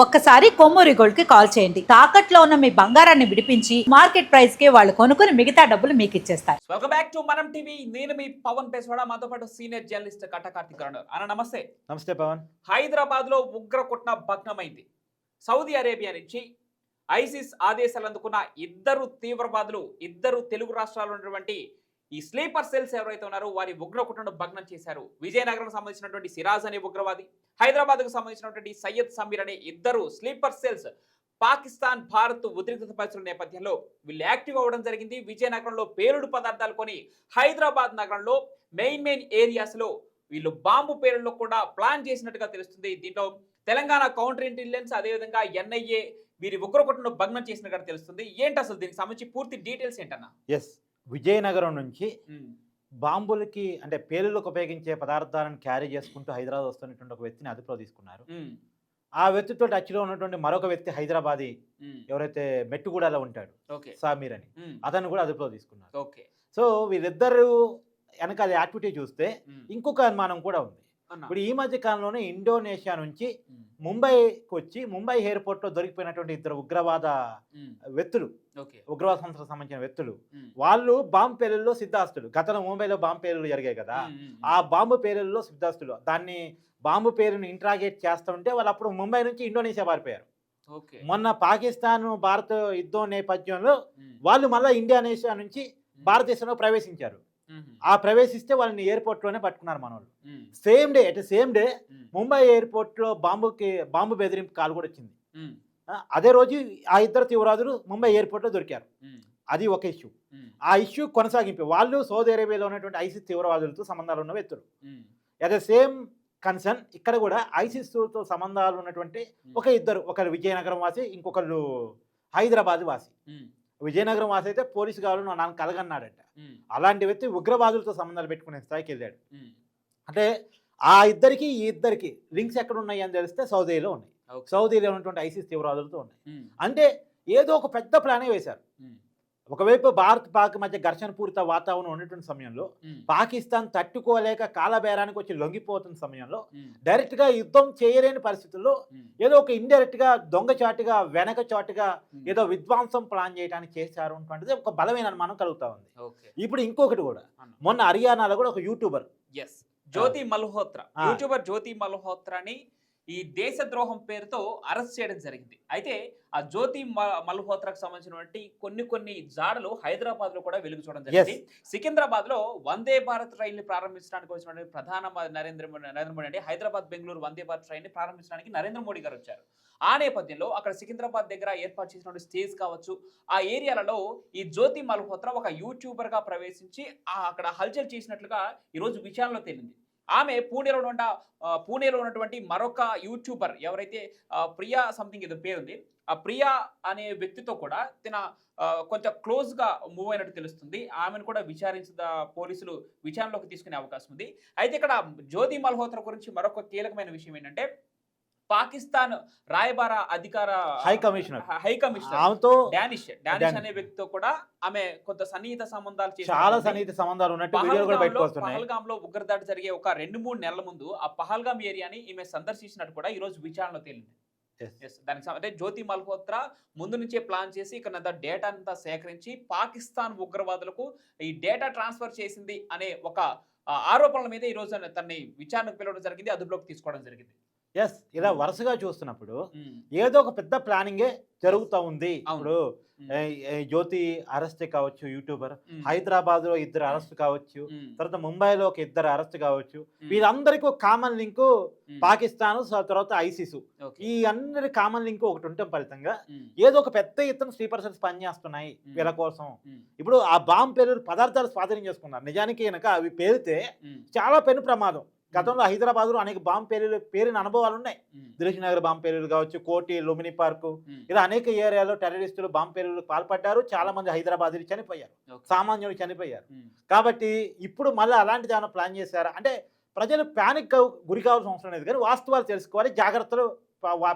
ఒక్కసారి కొమ్మూరి గోల్డ్కి కాల్ చేయండి. తాకట్లో ఉన్న మీ బంగారాన్ని విడిపించి మార్కెట్ ప్రైస్కి వాళ్ళు కొనుక్కుని మిగతా డబ్బులు మీకు ఇచ్చేస్తారు. Welcome back to Manam TV నేను మీ పవన్ పేస్వాడ. మాతో పాటు సీనియర్ జర్నలిస్ట్ కట్ట కార్తిక్ అన్న నమస్తే. నమస్తే పవన్. హైదరాబాద్లో ఉగ్ర కుట్న భగ్నమైంది. సౌదీ అరేబియా నుంచి ఐసిస్ ఆదేశాలు అందుకున్న ఇద్దరు తీవ్రవాదులు ఇద్దరు తెలుగు రాష్ట్రాల్లో ఉన్నటువంటి ఈ స్లీపర్ సెల్స్ ఎవరైతే ఉన్నారో వారి ఉగ్ర కుట్రను భగ్నం చేశారు. విజయనగరం సంబంధించినటువంటి సిరాజ్ అనే ఉగ్రవాది హైదరాబాద్కు సంబంధించినటువంటి సయ్యద్ సమీర్ అనే ఇద్దరు స్లీపర్ సెల్స్ పాకిస్తాన్ భారత్ ఉద్రిక్తత పరిస్థితుల నేపథ్యంలో వీళ్ళు యాక్టివ్ అవ్వడం జరిగింది. విజయనగరంలో పేలుడు పదార్థాలు కొని హైదరాబాద్ నగరంలో మెయిన్ మెయిన్ ఏరియాస్లో వీళ్ళు బాంబు పేలుడులో కూడా ప్లాన్ చేసినట్టుగా తెలుస్తుంది. దీంట్లో తెలంగాణ కౌంటర్ ఇంటెలిజెన్స్ అదేవిధంగా ఎన్ఐఏ వీరి ఉగ్రకుట్రను భగ్నం చేసినట్టుగా తెలుస్తుంది. ఏంటి అసలు దీనికి సంబంధించి పూర్తి డీటెయిల్స్ ఏంటన్నా? ఎస్ విజయనగరం నుంచి బాంబులకి అంటే పేలులకు ఉపయోగించే పదార్థాలను క్యారీ చేసుకుంటూ హైదరాబాద్ వస్తున్నటువంటి ఒక వ్యక్తిని అదుపులో తీసుకున్నారు. ఆ వ్యక్తితో టచ్లో ఉన్నటువంటి మరొక వ్యక్తి హైదరాబాదీ ఎవరైతే మెట్టుగూడలో ఉంటాడు ఓకే. సామీర్ అని అతను కూడా అదుపులో తీసుకున్నారు. ఓకే. సో వీళ్ళిద్దరు వెనకాల యాక్టివిటీ చూస్తే ఇంకొక అనుమానం కూడా ఉంది. ఇప్పుడు ఈ మధ్య కాలంలోనే ఇండోనేషియా నుంచి ముంబైకి వచ్చి ముంబై ఎయిర్పోర్ట్లో దొరికిపోయినటువంటి ఇద్దరు ఉగ్రవాద వ్యక్తులు ఉగ్రవాద సంస్థలకు సంబంధించిన వ్యక్తులు వాళ్ళు బాంబు పేలుల్లో సిద్ధాస్తులు. గతంలో ముంబైలో బాంబు పేలులు జరిగాయి కదా. ఆ బాంబు పేలుల్లో సిద్ధాస్తులు. దాన్ని బాంబు పేరుని ఇంట్రాగేట్ చేస్తుంటే వాళ్ళు అప్పుడు ముంబై నుంచి ఇండోనేషియా పారిపోయారు. మొన్న పాకిస్తాన్ భారత్ యుద్ధం నేపథ్యంలో వాళ్ళు మళ్ళీ ఇండోనేషియా నుంచి భారతదేశంలో ప్రవేశించారు. ఆ ప్రవేశిస్తే వాళ్ళని ఎయిర్పోర్ట్లోనే పట్టుకున్నారు మన వాళ్ళు same day at same day Mumbai ఎయిర్పోర్ట్లో బాంబుకి బాంబు బెదిరింపు కాల్ కూడా వచ్చింది. అదే రోజు ఆ ఇద్దరు తీవ్రవాదులు ముంబై ఎయిర్పోర్ట్లో దొరికారు. అది ఒక ఇష్యూ. ఆ ఇష్యూ కొనసాగింపు. వాళ్ళు సౌదీ అరేబియాలో ఉన్నటువంటి ఐసిస్ తీవ్రవాదులతో సంబంధాలు ఉన్న వ్యక్తులు అట్ ద సేమ్ కన్సర్న్ ఇక్కడ కూడా ఐసిస్తో సంబంధాలు ఉన్నటువంటి ఒక ఇద్దరు ఒకరు విజయనగరం వాసి ఇంకొకళ్ళు హైదరాబాద్ వాసి. విజయనగరం వాసి అయితే పోలీసు కావాలి నా నాన్న కలగన్నాడట. అలాంటి వ్యక్తి ఉగ్రవాదులతో సంబంధాలు పెట్టుకునే స్థాయికి వెళ్ళాడు. అంటే ఆ ఇద్దరికి ఈ ఇద్దరికి లింక్స్ ఎక్కడ ఉన్నాయి అని తెలిస్తే సౌదీలో ఉన్నాయి. సౌదీలో ఉన్నటువంటి ఐసిస్ తీవ్రవాదులతో ఉన్నాయి. అంటే ఏదో ఒక పెద్ద ప్లానే వేశారు. ఒకవైపు భారత్ పాక్ మధ్య ఘర్షణ పూరిత వాతావరణం ఉన్నటువంటి సమయంలో పాకిస్తాన్ తట్టుకోలేక కాలబేరానికి వచ్చి లొంగిపోతున్న సమయంలో డైరెక్ట్గా యుద్ధం చేయలేని పరిస్థితుల్లో ఏదో ఒక ఇండైరెక్ట్గా దొంగచాటుగా వెనక చాటుగా ఏదో విధ్వంసం ప్లాన్ చేయడానికి చేశారు అటువంటిది ఒక బలమైన అనుమానం కలుగుతా ఉంది. ఇప్పుడు ఇంకొకటి కూడా. మొన్న హర్యానాలో కూడా ఒక యూట్యూబర్ జ్యోతి మల్హోత్రా. యూట్యూబర్ జ్యోతి మల్హోత్రాని ఈ దేశద్రోహం పేరుతో అరెస్ట్ చేయడం జరిగింది. అయితే ఆ జ్యోతి మల్హోత్రాకు సంబంధించినటువంటి కొన్ని కొన్ని జాడలు హైదరాబాద్లో కూడా వెలుగు చూడడం జరిగింది. సికింద్రాబాద్లో వందే భారత్ రైలు ని ప్రారంభించడానికి వచ్చినటువంటి ప్రధాన నరేంద్ర మోడీ నరేంద్ర మోడీ అంటే హైదరాబాద్ బెంగళూరు వందే భారత్ ట్రైన్ని ప్రారంభించడానికి నరేంద్ర మోడీ గారు వచ్చారు. ఆ నేపథ్యంలో అక్కడ సికింద్రాబాద్ దగ్గర ఏర్పాటు చేసినటువంటి స్టేజ్ కావచ్చు ఆ ఏరియాలలో ఈ జ్యోతి మల్హోత్రా ఒక యూట్యూబర్గా ప్రవేశించి ఆ అక్కడ హల్చల్ చేసినట్లుగా ఈరోజు విచారణలో తేలింది. ఆమె పూణేలో ఉన్న పూణేలో ఉన్నటువంటి మరొక యూట్యూబర్ ఎవరైతే ప్రియా సంథింగ్ ఏదో పేరుంది ఆ ప్రియా అనే వ్యక్తితో కూడా తిన కొంచెం క్లోజ్గా మూవ్ అయినట్టు తెలుస్తుంది. ఆమెను కూడా విచారించిన పోలీసులు విచారణలోకి తీసుకునే అవకాశం ఉంది. అయితే ఇక్కడ జ్యోతి మల్హోత్రా గురించి మరొక కీలకమైన విషయం ఏంటంటే పాకిస్తాన్ రాయబార అధికార హై కమిషనర్ హై కమిషనర్ ఆమెతో డానిష్ డానిష్. అనే వ్యక్తితో కూడా ఆమె కొంత సన్నిహిత సంబంధాలు చాలా. సన్నిహిత సంబంధాలు ఉన్నట్టు వీడియోలు కూడా బయటకు వస్తున్నాయి. పహల్గామ్లో ఉగ్రదాడి జరిగే ఒక రెండు మూడు నెలల ముందు ఆ పహల్గామ్ ఏరియాని ఈమె సందర్శించినట్టు కూడా ఈ రోజు విచారణలో తేలింది. దానికి అంటే జ్యోతి మల్హోత్రా ముందు నుంచే ప్లాన్ చేసి ఇక్కడ డేటా అంతా సేకరించి పాకిస్తాన్ ఉగ్రవాదులకు ఈ డేటా ట్రాన్స్ఫర్ చేసింది అనే ఒక ఆరోపణల మీద ఈ రోజు తనని విచారణకు పిలవడం జరిగింది అదుపులోకి తీసుకోవడం జరిగింది. ఎస్ ఇలా వరుసగా చూస్తున్నప్పుడు ఏదో ఒక పెద్ద ప్లానింగే జరుగుతూ ఉంది ఇప్పుడు ఏ జ్యోతి అరెస్ట్ కావచ్చు యూట్యూబర్. హైదరాబాద్లో ఇద్దరు అరెస్ట్ కావచ్చు. తర్వాత ముంబైలో ఒక ఇద్దరు అరెస్ట్ కావచ్చు. వీరందరికీ ఒక కామన్ లింక్. పాకిస్తాన్ తర్వాత ఐసిస్. ఈ అందరి కామన్ లింక్ ఒకటి ఉండటం ఫలితంగా. ఏదో ఒక పెద్ద ఎత్తున స్లీపర్ సెల్స్ పనిచేస్తున్నాయి. వీళ్ళ కోసం. ఇప్పుడు ఆ బాంబు పేరు పదార్థాలు స్వాధీనం చేసుకున్నారు నిజానికి కనుక అవి పేరితే. చాలా పెను ప్రమాదం గతంలో హైదరాబాద్లో అనేక బాంబు పేర్లు పేరిన అనుభవాలు ఉన్నాయి. దిల్ష్ నగర్ బాంబు పేర్లు కావచ్చు కోటి లుమిని పార్కు. ఇలా అనేక ఏరియాలో టెర్రరిస్టులు బాంబు పేర్లు పాల్పడ్డారు చాలా మంది హైదరాబాదీలు చనిపోయారు. సామాన్యులు చనిపోయారు. కాబట్టి ఇప్పుడు మళ్ళీ అలాంటిది ఏమైనా ప్లాన్ చేశారా అంటే ప్రజలు ప్యానిక్ గురి కావాల్సిన అవసరం లేదు కానీ వాస్తవాలు తెలుసుకోవాలి జాగ్రత్తలు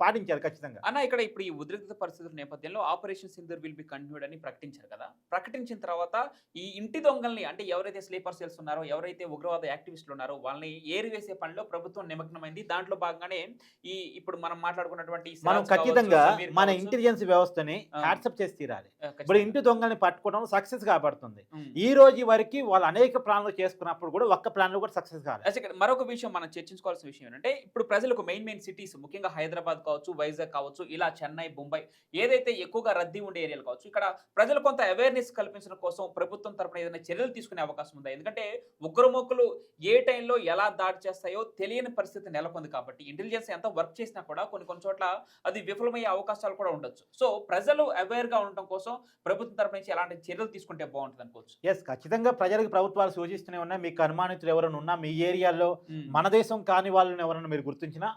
పాటించారు ఖచ్చితంగా అన్న ఇక్కడ ఇప్పుడు ఈ ఉద్రిక్త పరిస్థితుల నేపథ్యంలో operation Sindoor will be continued అని ప్రకటించారు కదా ప్రకటించిన తర్వాత ఈ ఇంటి దొంగల్ని అంటే ఎవరైతే స్లీపర్ సెల్స్ ఉన్నారో ఎవరైతే ఉగ్రవాద యాక్టివిస్టులు ఉన్నారో వాళ్ళని ఏరివేసే పనిలో ప్రభుత్వం నిమగ్నమైంది దాంట్లో భాగంగానే ఈ ఇప్పుడు మనం మాట్లాడుకున్నటువంటి మనం ఖచ్చితంగా మన ఇంటెలిజెన్స్ వ్యవస్థని. హ్యాట్సప్ చేసి తీరాలి ఇప్పుడు. ఇంటి దొంగల్ని పట్టుకోవడం సక్సెస్ కాబడుతుంది. ఈ రోజు వరకు వాళ్ళు అనేక ప్లాన్లు చేసుకున్నప్పుడు కూడా ఒక్క ప్లాన్ కూడా సక్సెస్ ఇక్కడ మరొక విషయం మనం చర్చించుకోవాల్సిన విషయం ఏంటంటే ఇప్పుడు ప్రజలకు మెయిన్ మెయిన్ సిటీస్ ముఖ్యంగా హైదరాబాద్ కావచ్చు వైజాగ్ కావచ్చు ఇలా చెన్నై ముంబై ఏదైతే ఎక్కువగా రద్దీ ఉండే ఏరియాలు కావచ్చు ఇక్కడ ప్రజలు కొంత అవేర్నెస్ కల్పించడం కోసం ప్రభుత్వం తరపున ఏదైనా చర్యలు తీసుకునే అవకాశం ఉందా? ఎందుకంటే ఉగ్రమొక్కులు ఏ టైంలో ఎలా దాడి చేస్తాయో తెలియని పరిస్థితి నెలకొంది కాబట్టి ఇంటెలిజెన్స్ ఎంత వర్క్ చేసినా కూడా కొన్ని కొన్ని చోట్ల అది విఫలమయ్యే అవకాశాలు కూడా ఉండొచ్చు. సో ప్రజలు అవేర్గా ఉండటం కోసం ప్రభుత్వం తరపు నుంచి ఎలాంటి చర్యలు తీసుకుంటే బాగుంటుంది అనుకోవచ్చు? ఎస్ ఖచ్చితంగా ప్రజలకు ప్రభుత్వాలు సూచిస్తూనే ఉన్నాయి. మీకు అనుమానితులు ఎవరైనా ఉన్నా మీ ఏరియాలో మన దేశం కాని వాళ్ళని ఎవరైనా మీరు గుర్తించినా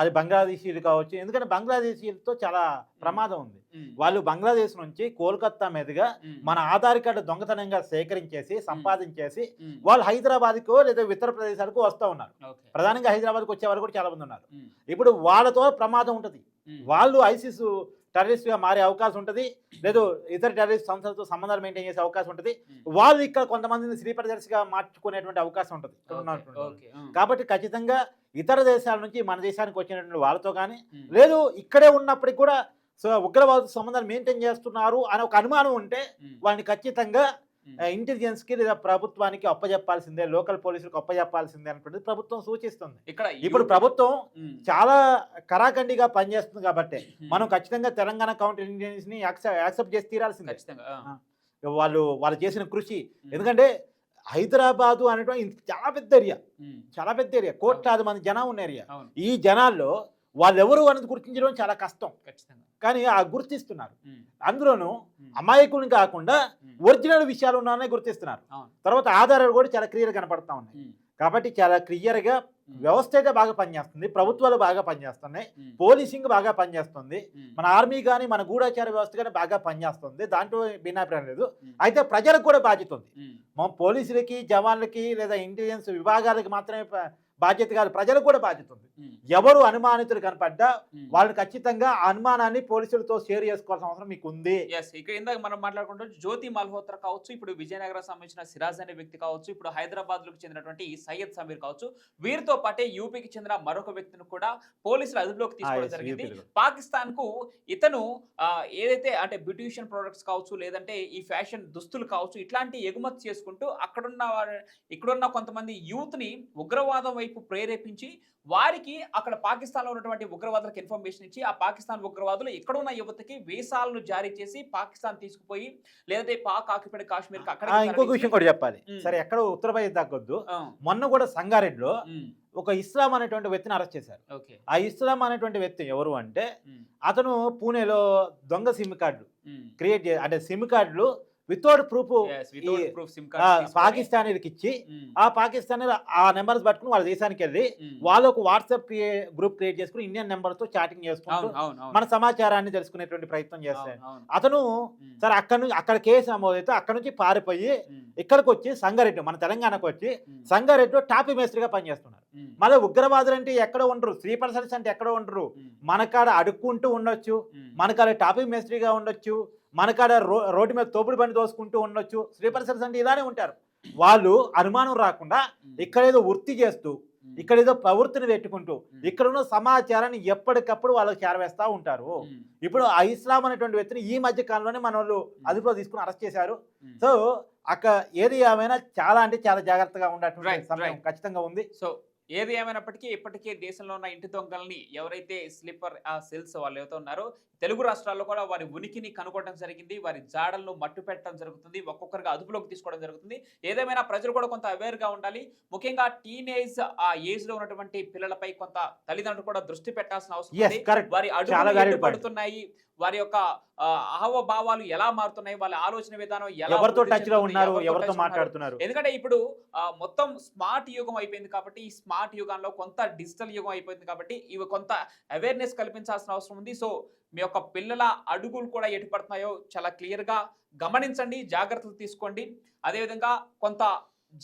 అది బంగ్లాదేశీలు కావచ్చు. ఎందుకంటే బంగ్లాదేశీలతో చాలా ప్రమాదం ఉంది. వాళ్ళు బంగ్లాదేశ్ నుంచి కోల్కత్తా మీదుగా మన ఆధార్ కార్డు దొంగతనంగా సేకరించేసి సంపాదించేసి వాళ్ళు హైదరాబాద్కో లేదా ఇతర ప్రదేశాలకు వస్తూ ఉన్నారు. ప్రధానంగా హైదరాబాద్కి వచ్చే వాళ్ళు కూడా చాలా మంది ఉన్నారు. ఇప్పుడు వాళ్ళతో ప్రమాదం ఉంటుంది. వాళ్ళు ఐసిస్ టెర్రరిస్ట్గా మారే అవకాశం ఉంటుంది. లేదు ఇతర టెర్రరిస్ట్ సంస్థలతో సంబంధాలు మెయింటైన్ చేసే అవకాశం ఉంటుంది. ఉమ్. వాళ్ళు ఇక్కడ కొంతమందిని స్లీపర్గా మార్చుకునేటువంటి అవకాశం ఉంటుంది. ఉమ్, కాబట్టి ఖచ్చితంగా ఇతర దేశాల నుంచి మన దేశానికి వచ్చినటువంటి వాళ్ళతో కానీ లేదు ఇక్కడే ఉన్నప్పటికీ కూడా సో ఉగ్రవాద సంబంధాలు మెయింటైన్ చేస్తున్నారు అనే ఒక అనుమానం ఉంటే వాళ్ళని ఖచ్చితంగా ఇంటెలిజెన్స్కి లేదా ప్రభుత్వానికి అప్పజెప్పాల్సిందే లోకల్ పోలీసులకు అప్పజెప్పాల్సిందే అనేటువంటిది ప్రభుత్వం సూచిస్తుంది. ఇక్కడ ఇప్పుడు ప్రభుత్వం చాలా కరాఖండిగా పనిచేస్తుంది కాబట్టి. మనం ఖచ్చితంగా తెలంగాణ కౌంటర్ ఇంటెలిజెన్స్ని యాక్సెప్ట్ చేసి తీరాల్సిందే. ఖచ్చితంగా వాళ్ళు వాళ్ళు చేసిన కృషి. ఎందుకంటే హైదరాబాదు అనేటువంటి చాలా పెద్ద ఏరియా. చాలా పెద్ద ఏరియా. కోట్లాది మంది జనం ఉన్న ఏరియా. ఈ జనాల్లో వాళ్ళు ఎవరు అనేది గుర్తించడం చాలా కష్టం. ఖచ్చితంగా. కానీ ఆ గుర్తిస్తున్నారు. అందులోనూ అమాయకుని కాకుండా ఒరిజినల్ విషయాలు ఉన్నాయని గుర్తిస్తున్నారు తర్వాత ఆధారాలు కూడా చాలా క్లియర్ కనపడతా ఉన్నాయి. కాబట్టి చాలా క్లియర్గా వ్యవస్థ అయితే బాగా పనిచేస్తుంది ప్రభుత్వాలు బాగా పనిచేస్తున్నాయి పోలీసింగ్ బాగా పనిచేస్తుంది మన ఆర్మీ కానీ మన గూఢచార వ్యవస్థ కానీ బాగా పనిచేస్తుంది. దాంట్లో భిన్నాభిప్రాయం లేదు. అయితే ప్రజలకు కూడా బాధ్యత ఉంది. ఉమ్, మా పోలీసులకి జవాన్లకి లేదా ఇంటెలిజెన్స్ విభాగాలకి మాత్రమే బాధ్యత కాదు ప్రజలకు కూడా బాధ్యత ఉంది. ఎవరు అనుమానితులు కనపడ్డా. వాళ్ళు ఖచ్చితంగా ఆ అనుమానాన్ని పోలీసులతో షేర్ చేసుకోవాల్సిన అవసరం మీకు ఉంది ఎస్ ఇక్కడ ఇందాక మనం మాట్లాడుకుంటే జ్యోతి మల్హోత్రా కావచ్చు ఇప్పుడు విజయనగరం సంబంధించిన సిరాజ్ అనే వ్యక్తి కావచ్చు ఇప్పుడు హైదరాబాద్లకు చెందినటువంటి సయ్యద్ సమీర్ కావచ్చు వీరితో పాటే యూపీకి చెందిన మరొక వ్యక్తిని కూడా పోలీసులు అదుపులోకి తీసుకోవడం జరిగింది. పాకిస్తాన్కు ఇతను ఏదైతే అంటే బ్యూటిషియన్ ప్రొడక్ట్స్ కావచ్చు లేదంటే ఈ ఫ్యాషన్ దుస్తులు కావచ్చు ఇట్లాంటి ఎగుమతి చేసుకుంటూ అక్కడున్న ఇక్కడున్న కొంతమంది యూత్ని ఉగ్రవాదం వైపు ప్రేరేపించి వారికి అక్కడ పాకిస్తాన్లో ఉన్నటువంటి ఉగ్రవాదులకు ఇన్ఫర్మేషన్ ఇచ్చి ఆ పాకిస్తాన్ ఉగ్రవాదులు ఇక్కడ ఉన్న యువతకి వీసాలను జారీ చేసి పాకిస్తాన్ తీసుకుపోయి లేదంటే పాక్ ఆక్యుపైడ్ కాశ్మీర్ ఆ, ఇంకొక విషయం కూడా చెప్పాలి. సరే ఎక్కడ ఉత్తరప్రదేశ్ తగ్గొద్దు మొన్న కూడా సంగారెడ్డిలో ఒక ఇస్లాం అనేటువంటి వ్యక్తిని అరెస్ట్ చేశారు. ఆ ఇస్లాం అనేటువంటి వ్యక్తి ఎవరు అంటే అతను పూణేలో దొంగ సిమ్ కార్డులు క్రియేట్ అంటే సిమ్ కార్డులు వితౌట్ ప్రూఫ్ పాకిస్తానీలకు ఇచ్చి ఆ పాకిస్తానీ ఆ నెంబర్స్ పట్టుకుని వాళ్ళ దేశానికి వెళ్ళి వాళ్ళు ఒక వాట్సాప్ గ్రూప్ క్రియేట్ చేసుకుని ఇండియన్ నెంబర్తో చాటింగ్ చేసుకుంటూ. మన సమాచారాన్ని తెలుసుకునేటువంటి ప్రయత్నం అవును. అతను ఉమ్, సరే అక్కడ నుంచి అక్కడ కేసు నమోదైతే అక్కడ నుంచి పారిపోయి ఇక్కడికి వచ్చి సంగారెడ్డి మన తెలంగాణకు వచ్చి సంగారెడ్డిలో టాపీ మేస్త్రిగా పనిచేస్తున్నారు. మళ్ళీ ఉగ్రవాదులు అంటే ఎక్కడ ఉండరు త్రీ పర్సన్స్ అంటే ఎక్కడ ఉండరు. మనకాడ అడుక్కుంటూ ఉండొచ్చు. మనకాడ టాపీ మేస్త్రిగా ఉండొచ్చు. మనకాడ రో రోడ్డు మీద తోపుడు బండి దోసుకుంటూ ఉండొచ్చు. త్రీ పర్సన్స్ అంటే ఇలానే ఉంటారు. వాళ్ళు అనుమానం రాకుండా ఇక్కడేదో వృత్తి చేస్తూ ఇక్కడేదో ప్రవృత్తిని పెట్టుకుంటూ ఉమ్, ఇక్కడ ఉన్న సమాచారాన్ని ఎప్పటికప్పుడు వాళ్ళకి చేరవేస్తూ ఉంటారు. ఇప్పుడు ఆ ఇస్లాం అనేటువంటి వ్యక్తిని ఈ మధ్య కాలంలోనే మన వాళ్ళు అదుపులో తీసుకుని అరెస్ట్ చేశారు. సో అక్కడ ఏది ఏమైనా చాలా అంటే చాలా జాగ్రత్తగా ఉండేటువంటి సమయం. ఖచ్చితంగా ఉంది. సో ఏది ఏమైనప్పటికీ ఇప్పటికే దేశంలో ఉన్న ఇంటి దొంగల్ని ఎవరైతే స్లీపర్ ఆ సెల్స్ వాళ్ళు ఎవరైతే ఉన్నారో తెలుగు రాష్ట్రాల్లో కూడా వారి ఉనికిని కనుగొనడం జరిగింది. వారి జాడలను మట్టు పెట్టడం జరుగుతుంది. ఒక్కొక్కరిగా అదుపులోకి తీసుకోవడం జరుగుతుంది. ఏదేమైనా ప్రజలు కూడా కొంత aware గా ఉండాలి. ముఖ్యంగా టీనేజ్ ఆ ఏజ్లో ఉన్నటువంటి పిల్లలపై కొంత తల్లిదండ్రులు కూడా దృష్టి పెట్టాల్సిన అవసరం వారి అడుగులు. పడుతున్నాయి? వారి యొక్క ఆ, హావభావాలు ఎలా మారుతున్నాయి? వాళ్ళ ఆలోచన విధానం ఎలా ఎవరితో టచ్లో ఉన్నారు? ఎవరితో. మాట్లాడుతున్నారు? ఎందుకంటే ఇప్పుడు మొత్తం స్మార్ట్ యుగం అయిపోయింది కాబట్టి ఈ స్మార్ట్ యుగంలో కొంత డిజిటల్ యుగం అయిపోయింది కాబట్టి ఇవి కొంత అవేర్నెస్ కల్పించాల్సిన అవసరం ఉంది. సో మీ యొక్క పిల్లల అడుగులు కూడా ఎటు పడుతున్నాయో చాలా క్లియర్గా గమనించండి జాగ్రత్తలు తీసుకోండి. అదేవిధంగా కొంత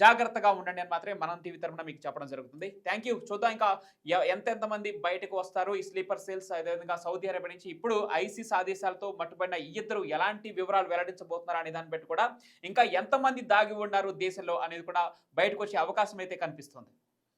జాగ్రత్తగా ఉండండి అని మాత్రమే మనం టీవీ తరఫున మీకు చెప్పడం జరుగుతుంది. థ్యాంక్ యూ చూద్దాం ఇంకా ఎంతెంత మంది బయటకు వస్తారు? ఈ స్లీపర్ సేల్స్ అదేవిధంగా సౌదీ అరేబియా నుంచి ఇప్పుడు ఐసీస్ ఆదేశాలతో మట్టుబడిన ఈ ఇద్దరు ఎలాంటి వివరాలు వెల్లడించబోతున్నారు అనే దాన్ని బట్టి కూడా ఇంకా ఎంతమంది దాగి ఉన్నారు దేశంలో అనేది కూడా బయటకు వచ్చే అవకాశం అయితే కనిపిస్తుంది.